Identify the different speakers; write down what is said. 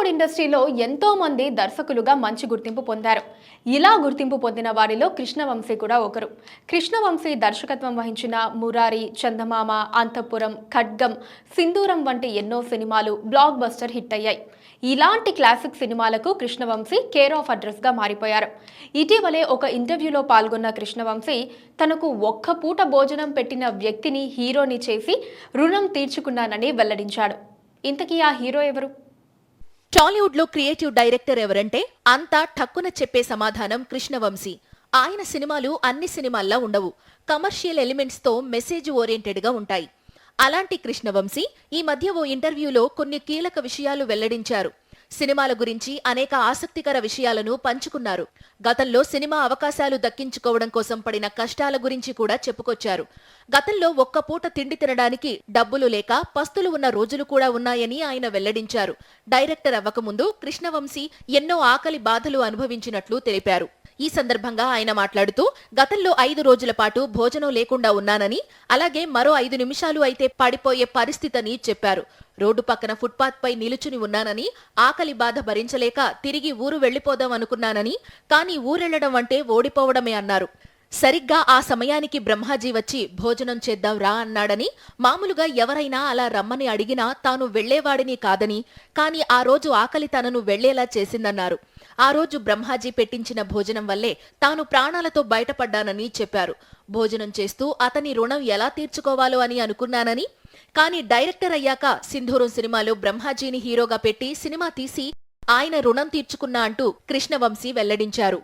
Speaker 1: బాలీవుడ్ ఇండస్ట్రీలో ఎంతో మంది దర్శకులుగా మంచి గుర్తింపు పొందారు. ఇలా గుర్తింపు పొందిన వారిలో కృష్ణవంశీ కూడా ఒకరు. కృష్ణవంశీ దర్శకత్వం వహించిన మురారి చందమామ అంతఃపురం ఖడ్గం సింధూరం వంటి ఎన్నో సినిమాలు బ్లాక్ బస్టర్ హిట్ అయ్యాయి. ఇలాంటి క్లాసిక్ సినిమాలకు కృష్ణవంశీ కేర్ ఆఫ్ అడ్రస్గా మారిపోయారు. ఇటీవలే ఒక ఇంటర్వ్యూలో పాల్గొన్న కృష్ణవంశీ తనకు ఒక్క పూట భోజనం పెట్టిన వ్యక్తిని హీరోని చేసి రుణం తీర్చుకున్నానని వెల్లడించాడు. ఇంతకీ ఆ హీరో ఎవరు?
Speaker 2: టాలీవుడ్లో క్రియేటివ్ డైరెక్టర్ ఎవరంటే అంతా ఠక్కున చెప్పే సమాధానం కృష్ణవంశీ. ఆయన సినిమాలు అన్ని సినిమాల్లా ఉండవు. కమర్షియల్ ఎలిమెంట్స్తో మెసేజ్ ఓరియంటెడ్గా ఉంటాయి. అలాంటి కృష్ణవంశీ ఈ మధ్య ఓ ఇంటర్వ్యూలో కొన్ని కీలక విషయాలు వెల్లడించారు. సినిమాల గురించి అనేక ఆసక్తికర విషయాలను పంచుకున్నారు. గతంలో సినిమా అవకాశాలు దక్కించుకోవడం కోసం పడిన కష్టాల గురించి కూడా చెప్పుకొచ్చారు. గతంలో ఒక్క పూట తిండి తినడానికి డబ్బులు లేక పస్తులు ఉన్న రోజులు కూడా ఉన్నాయని ఆయన వెల్లడించారు. డైరెక్టర్ అవ్వకముందు కృష్ణవంశీ ఎన్నో ఆకలి బాధలు అనుభవించినట్లు తెలిపారు. ఈ సందర్భంగా ఆయన మాట్లాడుతూ గతంలో ఐదు రోజుల పాటు భోజనం లేకుండా ఉన్నానని అలాగే మరో ఐదు నిమిషాలు అయితే పడిపోయే పరిస్థితిని చెప్పారు. రోడ్డు పక్కన ఫుట్పాత్ పై నిలుచుని ఉన్నానని ఆకలి బాధ భరించలేక తిరిగి ఊరు వెళ్ళిపోదాం అనుకున్నానని కానీ ఊరెళ్ళడం అంటే ఓడిపోవడమే అన్నారు. సరిగ్గా ఆ సమయానికి బ్రహ్మాజీ వచ్చి భోజనం చేద్దాం రా అన్నాడని మామూలుగా ఎవరైనా అలా రమ్మని అడిగినా తాను వెళ్ళేవాడిని కాదని కాని ఆ రోజు ఆకలి తనను వెళ్ళేలా చేసిందన్నారు. ఆ రోజు బ్రహ్మాజీ పెట్టించిన భోజనం వల్లే తాను ప్రాణాలతో బయటపడ్డానని చెప్పారు. భోజనం చేస్తూ అతని రుణం ఎలా తీర్చుకోవాలో అని అనుకున్నానని కాని డైరెక్టర్ అయ్యాక సింధూరం సినిమాలో బ్రహ్మాజీని హీరోగా పెట్టి సినిమా తీసి ఆయన రుణం తీర్చుకున్నా అంటూ కృష్ణవంశీ వెల్లడించారు.